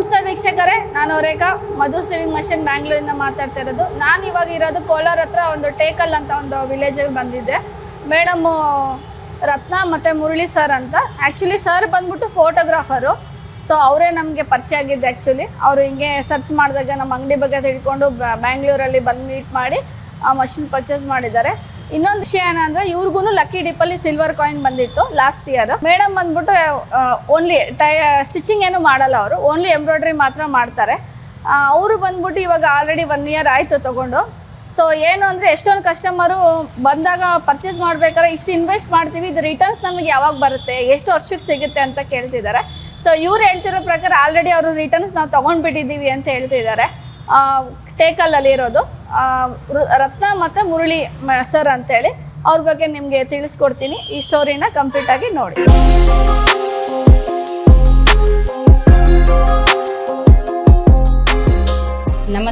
ವೀಕ್ಷಕರೇ, ನಾನು ರೇಖಾ. ಮಧು saving machine ಬ್ಯಾಂಗ್ಳೂರಿಂದ ಮಾತಾಡ್ತಾ ಇರೋದು. ನಾನು ಇವಾಗ ಇರೋದು ಕೋಲಾರ ಹತ್ರ ಒಂದು ಟೇಕಲ್ ಅಂತ ಒಂದು ವಿಲೇಜಿಗೆ ಬಂದಿದ್ದೆ. ಮೇಡಮ್ಮು ರತ್ನ ಮತ್ತು ಮುರಳಿ ಸರ್ ಅಂತ. ಆ್ಯಕ್ಚುಲಿ ಸರ್ ಬಂದ್ಬಿಟ್ಟು ಫೋಟೋಗ್ರಾಫರು ಸೊ ಅವರೇ ನಮಗೆ ಪರಿಚಯ ಆಗಿದ್ದೆ ಆ್ಯಕ್ಚುಲಿ ಅವರು ಹಿಂಗೆ ಸರ್ಚ್ ಮಾಡಿದಾಗ ನಮ್ಮ ಅಂಗಡಿ ಬಗ್ಗೆ ತಿಳ್ಕೊಂಡು ಬ್ಯಾ- ಬ್ಯಾಂಗ್ಳೂರಲ್ಲಿ ಬಂದು ಮೀಟ್ ಮಾಡಿ ಆ ಮಷಿನ್ ಪರ್ಚೇಸ್ ಮಾಡಿದ್ದಾರೆ. ಇನ್ನೊಂದು ವಿಷಯ ಏನಂದ್ರೆ ಇವ್ರಿಗೂ ಲಕ್ಕಿ ಡಿಪ್ಪಲ್ಲಿ ಸಿಲ್ವರ್ ಕಾಯಿನ್ ಬಂದಿತ್ತು ಲಾಸ್ಟ್ ಇಯರ್ ಮೇಡಮ್ ಬಂದ್ಬಿಟ್ಟು ಓನ್ಲಿ ಟೈ ಸ್ಟಿಚಿಂಗ್ ಏನು ಮಾಡಲ್ಲ ಅವರು. ಓನ್ಲಿ ಎಂಬ್ರಾಯ್ಡ್ರಿ ಮಾತ್ರ ಮಾಡ್ತಾರೆ. ಅವರು ಬಂದ್ಬಿಟ್ಟು ಇವಾಗ ಆಲ್ರೆಡಿ ಒನ್ ಇಯರ್ ಆಯಿತು ತೊಗೊಂಡು. ಸೊ ಏನು ಅಂದರೆ, ಎಷ್ಟೊಂದು ಕಸ್ಟಮರು ಬಂದಾಗ ಪರ್ಚೇಸ್ ಮಾಡ್ಬೇಕಾದ್ರೆ ಇಷ್ಟು ಇನ್ವೆಸ್ಟ್ ಮಾಡ್ತೀವಿ. ಇದು ರಿಟರ್ನ್ಸ್ ನಮಗೆ ಯಾವಾಗ ಬರುತ್ತೆ, ಎಷ್ಟು ವರ್ಷಕ್ಕೆ ಸಿಗುತ್ತೆ ಅಂತ ಕೇಳ್ತಿದ್ದಾರೆ. ಸೊ ಇವ್ರು ಹೇಳ್ತಿರೋ ಪ್ರಕಾರ ಆಲ್ರೆಡಿ ಅವರು ರಿಟರ್ನ್ಸ್ ನಾವು ತೊಗೊಂಡ್ಬಿಟ್ಟಿದ್ದೀವಿ ಅಂತ ಹೇಳ್ತಿದ್ದಾರೆ. ಟೇಕಲ್ಲಲ್ಲಿ ಇರೋದು. ರತ್ನ ಮತ್ತು ಮುರಳಿ ಸರ್ ಅಂತೇಳಿ ಅವ್ರ ಬಗ್ಗೆ ನಿಮಗೆ ತಿಳಿಸ್ಕೊಡ್ತೀನಿ. ಈ ಸ್ಟೋರಿನ ಕಂಪ್ಲೀಟಾಗಿ ನೋಡಿ.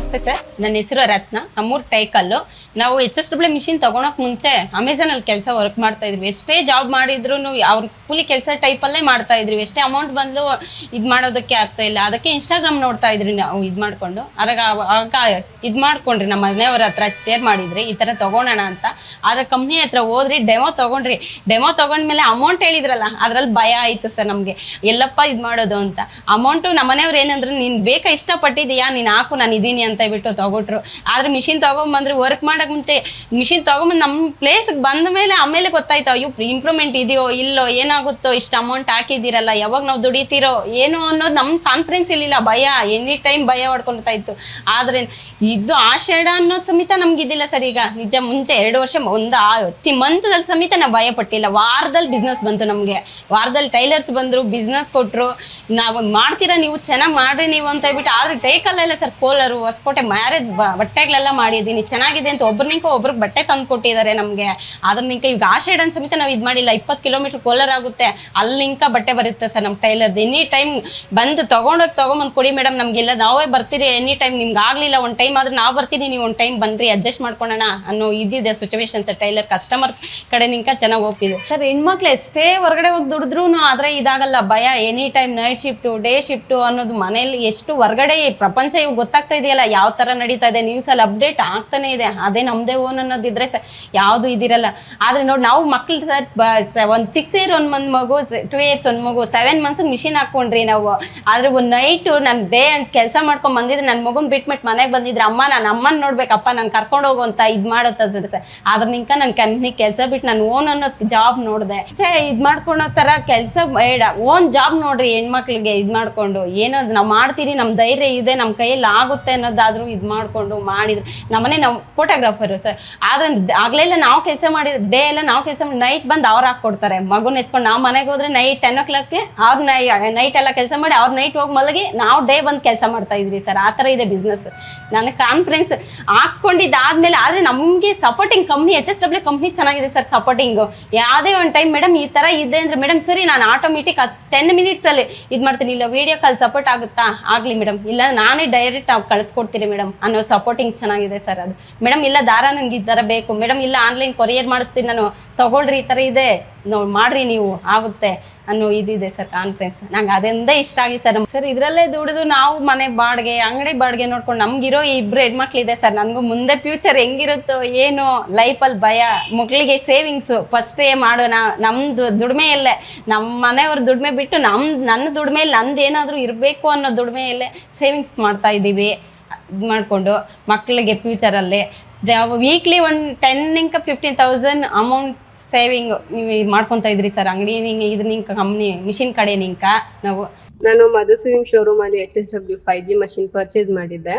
ನಮಸ್ತೆ ಸರ್. ನನ್ನ ಹೆಸರು ರತ್ನ. ನಮ್ಮೂರು ಟೈಕಲ್ಲು ನಾವು ಎಚ್ ಎಸ್ ಡಬ್ಲ್ಯೂ ಮಿಷಿನ್ ತೊಗೊಳಕ್ ಮುಂಚೆ ಅಮೆಝಾನಲ್ಲಿ ಕೆಲಸ ವರ್ಕ್ ಮಾಡ್ತಾ ಇದ್ವಿ. ಎಷ್ಟೇ ಜಾಬ್ ಮಾಡಿದ್ರು ಅವ್ರ ಕೂಲಿ ಕೆಲಸ ಟೈಪಲ್ಲೇ ಮಾಡ್ತಾ ಇದ್ವಿ. ಎಷ್ಟೇ ಅಮೌಂಟ್ ಬಂದು ಇದು ಮಾಡೋದಕ್ಕೆ ಆಗ್ತಾ ಇಲ್ಲ. ಅದಕ್ಕೆ ಇನ್ಸ್ಟಾಗ್ರಾಮ್ ನೋಡ್ತಾ ಇದ್ರಿ ನಾವು ಇದು ಮಾಡಿಕೊಂಡು. ಅದ್ರಾಗ ಆಗ ಇದು ಮಾಡ್ಕೊಂಡ್ರಿ. ನಮ್ಮ ಮನೆಯವ್ರ ಹತ್ರ ಶೇರ್ ಮಾಡಿದ್ರಿ ಈ ಥರ ತೊಗೊಳೋಣ ಅಂತ. ಆದರೆ ಕಂಪ್ನಿ ಹತ್ರ ಹೋದ್ರಿ ಡೆಮೋ ತೊಗೊಂಡ್ರಿ. ಡೆಮೋ ತೊಗೊಂಡ್ಮೇಲೆ ಅಮೌಂಟ್ ಹೇಳಿದ್ರಲ್ಲ, ಅದರಲ್ಲಿ ಭಯ ಆಯಿತು ಸರ್ ನಮಗೆ. ಎಲ್ಲಪ್ಪ ಇದು ಮಾಡೋದು ಅಂತ. ಅಮೌಂಟು ನಮ್ಮ ಮನೆಯವ್ರು ಏನಂದ್ರೆ, ನೀನು ಬೇಕಾ ಇಷ್ಟಪಟ್ಟಿದೀಯಾ ನೀನು ಹಾಕು, ನಾನು ಇದ್ದೀನಿ ಅಂತ ಬಿಟ್ಟು ತಗೊಟ್ರು ಆದ್ರೆ ಮಿಷಿನ್ ತಗೊಂಬಂದ್ರೆ ವರ್ಕ್ ಮಾಡಕ್ ಮುಂಚೆ ಮಿಷಿನ್ ತಗೊಂಬಂದ್ ನಮ್ಮ ಪ್ಲೇಸ್ಗೆ ಬಂದ ಮೇಲೆ ಆಮೇಲೆ ಗೊತ್ತಾಯ್ತು, ಅಯ್ಯೋ ಇಂಪ್ರೂವ್ಮೆಂಟ್ ಇದೆಯೋ, ಇಲ್ಲೋ, ಏನಾಗುತ್ತೋ, ಇಷ್ಟು ಅಮೌಂಟ್ ಹಾಕಿದ್ದೀರಲ್ಲ, ಯಾವಾಗ ನಾವು ದುಡಿತೀರೋ, ಏನು ಅನ್ನೋದು ನಮ್ಮ ಕಾನ್ಫಿಡೆನ್ಸ್ ಇರಲಿಲ್ಲ, ಭಯ ಎನಿ ಟೈಮ್ ಭಯ ಹೊಡ್ಕೊಳ್ತಾ ಇತ್ತು. ಆದ್ರೆ ಇದು ಆಷಾಢ ಅನ್ನೋದು ಸಮೇತ ನಮ್ಗೆ ಇದಿಲ್ಲ ಸರ್ ಈಗ. ನಿಜ ಮುಂಚೆ ಎರಡು ವರ್ಷ ಒಂದು ಹತ್ತಿ ಮಂತ್ದಲ್ಲಿ ಸಮೇತ ನಾವು ಭಯ ಪಟ್ಟಿಲ್ಲ. ವಾರದಲ್ಲಿ ಬಿಸ್ನೆಸ್ ಬಂತು ನಮಗೆ. ವಾರದಲ್ಲಿ ಟೈಲರ್ಸ್ ಬಂದರು ಬಿಸ್ನೆಸ್ ಕೊಟ್ಟರು ನಾವು ಮಾಡ್ತೀರಾ ನೀವು, ಚೆನ್ನಾಗಿ ಮಾಡ್ರಿ ನೀವು ಅಂತ ಹೇಳ್ಬಿಟ್ಟು, ಆದ್ರೆ ಟೇಕಲ್ಲೆಲ್ಲ ಸರ್, ಕೋಲಾರು ಹೊಸಕೋಟೆ ಮ್ಯಾರೇಜ್ ಬಟ್ಟೆಗಳೆಲ್ಲ ಮಾಡಿದ್ದೀನಿ ಚೆನ್ನಾಗಿದೆ ಅಂತ ಒಬ್ರನಿಂಕ ಒಬ್ರಿಗೆ ಬಟ್ಟೆ ತಂದು ಕೊಟ್ಟಿದ್ದಾರೆ ನಮಗೆ. ಅದನ್ನ ಈಗ ಆಷಾಢನ್ ಸಮೇತ ನಾವು ಇದು ಮಾಡಿಲ್ಲ, ಇಪ್ಪತ್ತು ಕಿಲೋಮೀಟರ್ ಕೋಲಾರ ಆಗುತ್ತೆ ಅಲ್ಲಿಂಕ ಬಟ್ಟೆ ಬರುತ್ತೆ ಸರ್ ನಮ್ಮ ಟೈಲರ್ದು. ಎನಿ ಟೈಮ್ ಬಂದು ತೊಗೊಂಡೋಗಿ ತೊಗೊಂಬಂದು ಕೊಡಿ ಮೇಡಮ್, ನಮಗೆಲ್ಲ ನಾವೇ ಬರ್ತೀರಿ, ಎನಿ ಟೈಮ್ ನಿಮ್ಗೆ ಆಗಲಿಲ್ಲ, ಒಂದು ಟೈಮ್ ಆದ್ರೆ ನಾವು ಬರ್ತೀನಿ, ನೀವು ಒಂದು ಟೈಮ್ ಬನ್ರಿ, ಅಡ್ಜಸ್ಟ್ ಮಾಡ್ಕೊಳ್ಳೋಣ ಅನ್ನೋ ಇದಿದೆ ಸಿಚುವೇಶನ್ ಸರ್ ಟೈಲರ್. ಕಸ್ಟಮರ್ ಕಡೆ ನಿಂಕ ಚೆನ್ನಾಗಿ ಹೋಗ್ತಿದೆ. ಸರ್, ಹೆಣ್ಮಕ್ಳು ಎಷ್ಟೇ ಹೊರಗಡೆ ಹೋಗಿ ದುಡಿದ್ರು ಆದರೆ ಇದಾಗಲ್ಲ, ಭಯ. Any time night shift, day shift ಅನ್ನೋದು ಮನೇಲಿ ಎಷ್ಟು ಹೊರಗಡೆ, ಪ್ರಪಂಚ ಇವಾಗ ಗೊತ್ತಾಗ್ತಾ ಇದೆಯಲ್ಲ ಯಾವ ತರ ನಡೀತಾ ಇದೆ ನ್ಯೂಸಲ್ಲಿ ಅಪ್ಡೇಟ್ ಆಗ್ತಾನೆ ಇದೆ. ಅದೇ ನಮ್ದೇ ಓನ್ ಅನ್ನೋದಿದ್ರೆ ಸರ್ ಯಾವುದು ಇದಿರಲ್ಲ. ಆದ್ರೆ ನೋಡಿ ನಾವು ಮಕ್ಳು ಸರ್ ಒಂದು ಸಿಕ್ಸ್ ಇಯರ್ ಒಂದು ಮಂದ್ ಮಗು ಟೂ ಇಯರ್ಸ್ ಒಂದು ಮಗು ಸೆವೆನ್ ಮಂತ್ಸ್ ಮಿಷಿನ್ ಹಾಕೊಂಡ್ರಿ ನಾವು. ಆದ್ರೆ ಒಂದು ನೈಟು ನನ್ ಡೇ ಅಂತ ಕೆಲಸ ಮಾಡ್ಕೊಂಡು ಬಂದಿದ್ರೆ ನನ್ನ ಮಗುನ ಬಿಟ್ಬಿಟ್ಟು ಮನೆಗೆ ಬಂದಿದ್ರೆ ಅಮ್ಮ, ನಾನು ಅಮ್ಮನ ನೋಡ್ಬೇಕಪ್ಪ ನಾನು ಕರ್ಕೊಂಡು ಹೋಗೋ ಅಂತ ಇದು ಮಾಡುತ್ತೆ ಸರ್. ಆದ್ರ ನಿಂಕ ನನ್ ಕಂಪ್ನಿ ಕೆಲಸ ಬಿಟ್ಟು ನಾನು ಓನ್ ಅನ್ನೋ ಜಾಬ್ ನೋಡಿದೆ. ಛೇ, ಇದ್ ಮಾಡ್ಕೊಳೋ ಥರ ಕೆಲಸ ಬೇಡ. ಓನ್ ಜಾಬ್ ನೋಡ್ರಿ ಹೆಣ್ಮಕ್ಳಿಗೆ ಇದ್ ಮಾಡ್ಕೊಂಡು. ಏನೋ ನಾವು ಮಾಡ್ತೀರಿ ನಮ್ಮ ಧೈರ್ಯ ಇದೆ ನಮ್ಮ ಕೈಯಲ್ಲಿ ಆಗುತ್ತೆ ಅನ್ನೋದಾದ್ರೂ ಇದು ಮಾಡ್ಕೊಂಡು ಮಾಡಿದ್ರೆ ನಮ್ಮನೆ ನಾವು ಫೋಟೋಗ್ರಾಫರು ಸರ್. ಆದ್ರೆ ಆಗ್ಲೆಲ್ಲ ನಾವು ಕೆಲಸ ಮಾಡಿದ ಡೇ ಎಲ್ಲ ನಾವು ಕೆಲಸ ಮಾಡಿ ನೈಟ್ ಬಂದು ಅವ್ರು ಹಾಕ್ಕೊಡ್ತಾರೆ. ಮಗುನ ಎತ್ಕೊಂಡು ನಾವು ಮನೆಗೆ ಹೋದ್ರೆ ನೈಟ್ ಟೆನ್ ಓ ಕ್ಲಾಕ್ಗೆ ಅವ್ರ ನೈಟ್ ಎಲ್ಲ ಕೆಲಸ ಮಾಡಿ ಅವ್ರ ನೈಟ್ ಹೋಗಿ ಮಲಗಿ ನಾವು ಡೇ ಬಂದು ಕೆಲಸ ಮಾಡ್ತಾ ಇದ್ರಿ ಸರ್. ಆ ಥರ ಇದೆ ಬಿಸ್ನೆಸ್ ನನಗೆ ಕಾನ್ಫಿಡೆನ್ಸ್ ಹಾಕ್ಕೊಂಡಿದ್ದಾದ್ಮೇಲೆ ಆದರೆ ನಮಗೆ supporting company H S W company ಚೆನ್ನಾಗಿದೆ ಸರ್ ಸಪೋರ್ಟಿಂಗು ಯಾವುದೇ ಒಂದು ಟೈಮ್ ಮೇಡಮ್ ಈ ಥರ ಇದೆ ಅಂದರೆ ಮೇಡಮ್ ಸರಿ, ನಾನು ಆಟೋಮೆಟಿಕ್ ಟೆನ್ ಮಿನಿಟ್ಸಲ್ಲಿ ಇದು ಮಾಡ್ತೀನಿ. ಇಲ್ಲ ವಿಡಿಯೋ ಕಾಲ್ ಸಪೋರ್ಟ್ ಆಗುತ್ತಾ? ಆಗಲಿ ಮೇಡಮ್ ಇಲ್ಲ ನಾನೇ ಡೈರೆಕ್ಟ್ ಕಳಿಸ್ಕೊಡ್ತೀನಿ. ಮೇಡಮ್ ಅನ್ನೋ ಸಪೋರ್ಟಿಂಗ್ ಚೆನ್ನಾಗಿದೆ ಸರ್ ಅದು. ಮೇಡಮ್, ಇಲ್ಲ ದಾರ ನನಗೆ ಈ ಥರ ಬೇಕು. ಮೇಡಮ್, ಇಲ್ಲ ಆನ್ಲೈನ್ ಕೊರಿಯರ್ ಮಾಡಿಸ್ತೀನಿ ನಾನು. ತಗೊಳ್ರಿ, ಈ ಥರ ಇದೆ. ನೋಡಿ ಮಾಡ್ರಿ ನೀವು. ಆಗುತ್ತೆ ಅನ್ನೋ ಇದಿದೆ ಸರ್ ಕಾನ್ಫಿಡೆನ್ಸ್ ನಂಗೆ ಅದರಿಂದ ಇಷ್ಟ ಆಗಿದೆ ಸರ್ ಸರ್ ಇದರಲ್ಲೇ ದುಡಿದು ನಾವು ಮನೆ ಬಾಡಿಗೆ, ಅಂಗಡಿ ಬಾಡಿಗೆ ನೋಡ್ಕೊಂಡು ನಮ್ಗಿರೋ ಇಬ್ರು ಹೆಣ್ಮಕ್ಳಿದೆ ಸರ್ ನನಗೂ ಮುಂದೆ ಫ್ಯೂಚರ್ ಹೆಂಗಿರುತ್ತೋ ಏನು ಲೈಫಲ್ಲಿ ಭಯ. ಮಕ್ಕಳಿಗೆ ಸೇವಿಂಗ್ಸು ಫಸ್ಟೇ ಮಾಡೋಣ. ನಮ್ಮದು ದುಡಿಮೆಯಲ್ಲೇ ನಮ್ಮ ಮನೆಯವ್ರ ದುಡಿಮೆ ಬಿಟ್ಟು ನಮ್ಮ ನನ್ನ ದುಡಿಮೆಯಲ್ಲಿ ನಂದು ಏನಾದರೂ ಇರಬೇಕು ಅನ್ನೋ ದುಡಿಮೆಯಲ್ಲೇ ಸೇವಿಂಗ್ಸ್ ಮಾಡ್ತಾ ಇದ್ದೀವಿ. ಇದು ಮಾಡಿಕೊಂಡು ಮಕ್ಕಳಿಗೆ ಫ್ಯೂಚರಲ್ಲಿ ವೀಕ್ಲಿ ಒಂದು ಟೆನ್ನಿಂಕ ಫಿಫ್ಟೀನ್ ತೌಸಂಡ್ ಅಮೌಂಟ್ ಸೇವಿಂಗ್ ನೀವು ಇದ್ ಮಾಡ್ಕೊತಾ ಇದ್ರಿ ಸರ್ ಅಂಗಡಿ ನಿಂಗೆ ಇದು ನಿಂಕ ಕಂಪ್ನಿ ಮಿಷಿನ್ ಕಡೆ ನಿಂಕ ನಾವು ನಾನು ಮಧುಸ್ವಿಂಗ್ ಶೋರೂಮ್ ಅಲ್ಲಿ H S W five G machine purchase ಮಾಡಿದ್ದೆ.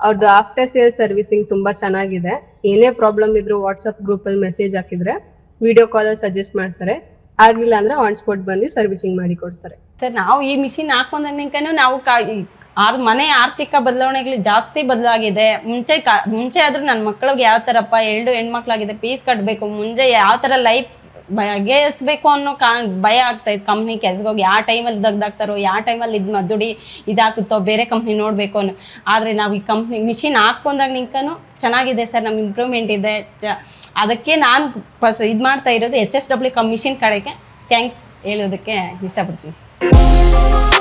ಅವ್ರದ್ದು ಆಫ್ಟರ್ ಸೇಲ್ ಸರ್ವಿಸಿಂಗ್ ತುಂಬಾ ಚೆನ್ನಾಗಿದೆ. ಏನೇ ಪ್ರಾಬ್ಲಮ್ ಇದ್ರು ವಾಟ್ಸ್ಆಪ್ ಗ್ರೂಪ್ ಅಲ್ಲಿ ಮೆಸೇಜ್ ಹಾಕಿದ್ರೆ ವಿಡಿಯೋ ಕಾಲ್ ಅಲ್ಲಿ ಸಜೆಸ್ಟ್ ಮಾಡ್ತಾರೆ. ಆಗ್ಲಿಲ್ಲ ಅಂದ್ರೆ ಆನ್ ಸ್ಪಾಟ್ ಬಂದು ಸರ್ವಿಸಿಂಗ್ ಮಾಡಿ ಕೊಡ್ತಾರೆ. ಸರ್ ನಾವು ಈ ಮಿಷಿನ್ ಹಾಕೊಂಡ್ರೆ ನಾವು ಆರ್ ಮನೆ ಆರ್ಥಿಕ ಬದಲಾವಣೆಗಳು ಜಾಸ್ತಿ ಬದಲಾಗಿದೆ. ಮುಂಚೆ ಕ, ಮುಂಚೆ ಆದ್ರೂ ನನ್ನ ಮಕ್ಕಳಿಗೆ ಯಾವ ಥರಪ್ಪ ಎರಡು ಹೆಣ್ಮಕ್ಳಾಗಿದೆ ಫೀಸ್ ಕಟ್ಟಬೇಕು ಮುಂಚೆ ಯಾವ ಥರ ಲೈಫ್ ಬಗೆಹರಿಸ್ಬೇಕು ಅನ್ನೋ ಕಾ, ಭಯ ಆಗ್ತಾ ಇತ್ತು. ಕಂಪ್ನಿ ಕೆಲ್ಸಕ್ಕೆ ಹೋಗಿ ಯಾವ ಟೈಮಲ್ಲಿ ದಗ್ದಾಗ್ತಾರೋ ಯಾವ ಟೈಮಲ್ಲಿ ಇದು ಮದ್ದುಡಿ ಇದಾಗುತ್ತೋ, ಬೇರೆ ಕಂಪ್ನಿ ನೋಡಬೇಕು ಅನ್ನೋ. ಆದರೆ ನಾವು ಈ ಕಂಪ್ನಿ ಮಿಷಿನ್ ಹಾಕ್ಕೊಂಡಾಗ ನಿಂಕನು ಚೆನ್ನಾಗಿದೆ ಸರ್ ನಮ್ಮ ಇಂಪ್ರೂವ್ಮೆಂಟ್ ಇದೆ. ಚ, ಅದಕ್ಕೆ ನಾನು ಪಸ್, ಇದು ಮಾಡ್ತಾ ಇರೋದು ಎಚ್ ಎಸ್ ಡಬ್ಲ್ಯೂ ಕಮ್ ಮಿಷಿನ್ ಕಡೆಗೆ ಥ್ಯಾಂಕ್ಸ್ ಹೇಳೋದಕ್ಕೆ ಇಷ್ಟಪಡ್ತೀನಿ ಸರ್.